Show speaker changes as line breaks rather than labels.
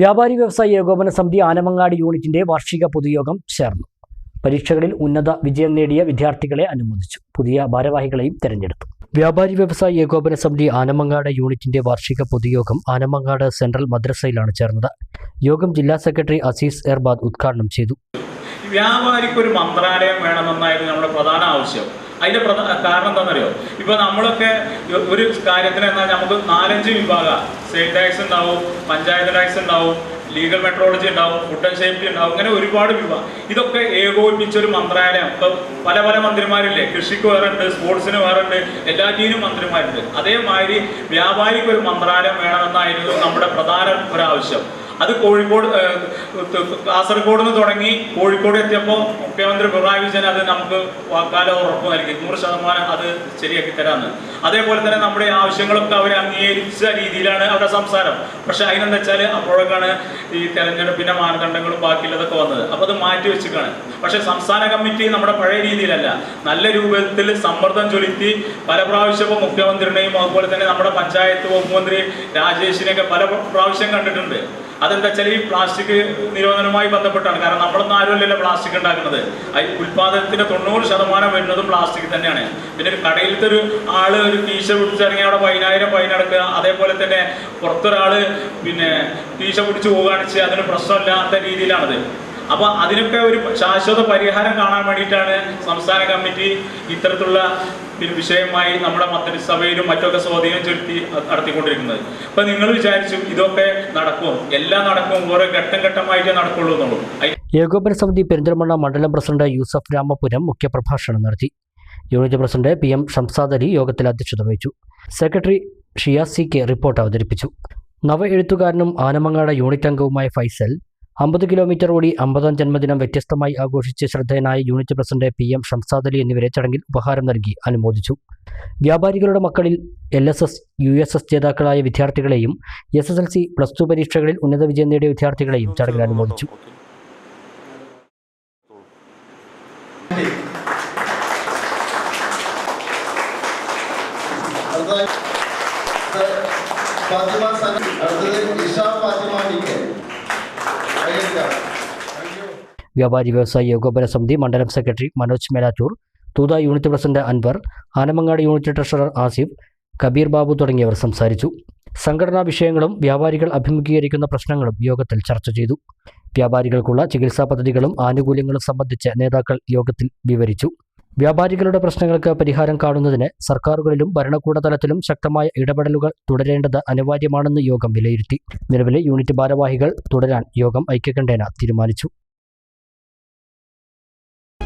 വ്യാപാരി വ്യവസായ ഏകോപന സമിതി ആനമങ്ങാട് യൂണിറ്റിന്റെ വാർഷിക പൊതുയോഗം ചേർന്നു. പരീക്ഷകളിൽ ഉന്നത വിജയം നേടിയ വിദ്യാർത്ഥികളെ അനുമോദിച്ചു. പുതിയ ഭാരവാഹികളെയും തെരഞ്ഞെടുത്തു. വ്യാപാരി വ്യവസായ ഏകോപന സമിതി ആനമങ്ങാട് യൂണിറ്റിന്റെ വാർഷിക പൊതുയോഗം ആനമങ്ങാട് സെൻട്രൽ മദ്രസയിലാണ് ചേർന്നത്. യോഗം ജില്ലാ സെക്രട്ടറി അസീസ് എർബാദ് ഉദ്ഘാടനം ചെയ്തു.
വ്യാപാരിക്ക് ഒരു മന്ത്രാലയം വേണമെന്നായിരുന്നു നമ്മുടെ പ്രധാന ആവശ്യം. അതിന്റെ കാരണം എന്താണെന്നറിയോ? ഇപ്പൊ നമ്മളൊക്കെ ഒരു കാര്യത്തിന് എന്നാൽ നമുക്ക് നാലഞ്ച് വിഭാഗം. സെയിൽ ടാക്സ് ഉണ്ടാവും പഞ്ചായത്ത് ടാക്സ് ഉണ്ടാവും ലീഗൽ മെട്രോളജി ഉണ്ടാവും ഫുഡ് ആൻഡ് സേഫ്റ്റി ഉണ്ടാവും അങ്ങനെ ഒരുപാട് വിഭാഗം. ഇതൊക്കെ ഏകോപിപ്പിച്ച ഒരു മന്ത്രാലയം. ഇപ്പൊ പല പല മന്ത്രിമാരില്ലേ? കൃഷിക്ക് വേറെ ഉണ്ട് സ്പോർട്സിന് വേറെ ഉണ്ട് എല്ലാറ്റിനും മന്ത്രിമാരുണ്ട്. അതേമാതിരി വ്യാപാരിക്ക് ഒരു മന്ത്രാലയം വേണമെന്നായിരുന്നു നമ്മുടെ പ്രധാന ഒരാവശ്യം. അത് കോഴിക്കോട് കാസർഗോഡ് നിന്ന് തുടങ്ങി കോഴിക്കോട് എത്തിയപ്പോൾ മുഖ്യമന്ത്രി പിണറായി വിജയൻ അത് നമുക്ക് വാക്കാല ഉറപ്പ് നൽകി. നൂറ് ശതമാനം അത് ശരിയാക്കി തരാമെന്ന് അതേപോലെ തന്നെ നമ്മുടെ ആവശ്യങ്ങളൊക്കെ അവർ അംഗീകരിച്ച രീതിയിലാണ് അവരുടെ സംസാരം. പക്ഷെ അതിനെന്താ വെച്ചാൽ അപ്പോഴൊക്കെയാണ് ഈ തെരഞ്ഞെടുപ്പിന്റെ മാനദണ്ഡങ്ങളും ബാക്കിയുള്ളതൊക്കെ വന്നത്. അപ്പോൾ അത് മാറ്റി വെച്ചിരിക്കുകയാണ് പക്ഷെ സംസ്ഥാന കമ്മിറ്റി നമ്മുടെ പഴയ രീതിയിലല്ല. നല്ല രൂപത്തിൽ സമ്മർദ്ദം ചൊലുത്തി പല പ്രാവശ്യവും മുഖ്യമന്ത്രിനെയും അതുപോലെ തന്നെ നമ്മുടെ പഞ്ചായത്ത് മുഖ്യമന്ത്രി മന്ത്രി രാജേഷിനെയൊക്കെ പല പ്രാവശ്യം കണ്ടിട്ടുണ്ട്. അതെന്താ വെച്ചാൽ ഈ പ്ലാസ്റ്റിക് നിരോധനവുമായി ബന്ധപ്പെട്ടാണ്. കാരണം നമ്മളൊന്നും ആരുമല്ലല്ലോ പ്ലാസ്റ്റിക് ഉണ്ടാക്കുന്നത്. ഈ ഉൽപാദനത്തിന്റെ തൊണ്ണൂറ് ശതമാനം വരുന്നതും പ്ലാസ്റ്റിക് തന്നെയാണ്. പിന്നെ ഒരു കടയിലത്തെ ഒരു ആൾ ഒരു ടീഷ പിടിച്ചിറങ്ങി അവിടെ പതിനായിരം ഫൈൻ അടക്കുക അതേപോലെ തന്നെ പുറത്തൊരാൾ പിന്നെ ടീഷ പിടിച്ച് പോകാണിച്ച് അതിന് പ്രശ്നമില്ലാത്ത രീതിയിലാണത്. അപ്പൊ അതിനൊക്കെ ഒരു ശാശ്വത പരിഹാരം കാണാൻ വേണ്ടിയിട്ടാണ് സംസ്ഥാന കമ്മിറ്റി ഇത്തരത്തിലുള്ള ഒരു വിഷയമായി നമ്മുടെ മന്ത്രിസഭയിലും മറ്റൊക്കെ സ്വാധീനം ചെലുത്തി നടത്തിക്കൊണ്ടിരിക്കുന്നത്. അപ്പൊ നിങ്ങൾ വിചാരിച്ചു ഇതൊക്കെ നടക്കും. എല്ലാം നടക്കും. ഓരോ ഘട്ടം ഘട്ടമായിട്ടേ നടക്കുള്ളൂ എന്നുള്ളൂ.
ഏകോപന സമിതി പെരിന്തൽമണ്ണ മണ്ഡലം പ്രസിഡന്റ് യൂസഫ് രാമപുരം മുഖ്യപ്രഭാഷണം നടത്തി. Unit president P M Shamsadari യോഗത്തിൽ അധ്യക്ഷത വഹിച്ചു. സെക്രട്ടറി ഷിയാസി കെ റിപ്പോർട്ട് അവതരിപ്പിച്ചു. നവ എഴുത്തുകാരനും ആനമങ്ങാട് യൂണിറ്റ് അംഗവുമായ ഫൈസൽ അമ്പത് കിലോമീറ്റർ ഓടി അമ്പതാം ജന്മദിനം വ്യത്യസ്തമായി ആഘോഷിച്ച് ശ്രദ്ധേയനായ unit president P M Shamsad Ali എന്നിവരെ ചടങ്ങിൽ ഉപഹാരം നൽകി അനുമോദിച്ചു. വ്യാപാരികളുടെ മക്കളിൽ L S S U S S ജേതാക്കളായ വിദ്യാർത്ഥികളെയും S S L C plus two പരീക്ഷകളിൽ ഉന്നത വിജയം നേടിയ വിദ്യാർത്ഥികളെയും ചടങ്ങിൽ അനുമോദിച്ചു.
അടുത്തത്
വ്യാപാരി വ്യവസായി ഏകോപന സമിതി മണ്ഡലം secretary Manoj Melattur Thootha unit president Anwar Anamangad unit treasurer Asif Kabeer Babu തുടങ്ങിയവർ സംസാരിച്ചു. സംഘടനാ വിഷയങ്ങളും വ്യാപാരികൾ അഭിമുഖീകരിക്കുന്ന പ്രശ്നങ്ങളും യോഗത്തിൽ ചർച്ച ചെയ്തു. വ്യാപാരികൾക്കുള്ള ചികിത്സാ പദ്ധതികളും ആനുകൂല്യങ്ങളും സംബന്ധിച്ച് നേതാക്കൾ യോഗത്തിൽ വിവരിച്ചു. വ്യാപാരികളുടെ പ്രശ്നങ്ങൾക്ക് പരിഹാരം കാണുന്നതിന് സർക്കാരുകളിലും ഭരണകൂട തലത്തിലും ശക്തമായ ഇടപെടലുകൾ തുടരേണ്ടത് അനിവാര്യമാണെന്ന് യോഗം വിലയിരുത്തി. നിലവിലെ യൂണിറ്റ് ഭാരവാഹികൾ തുടരാൻ യോഗം ഐക്യകണ്ഠേന തീരുമാനിച്ചു.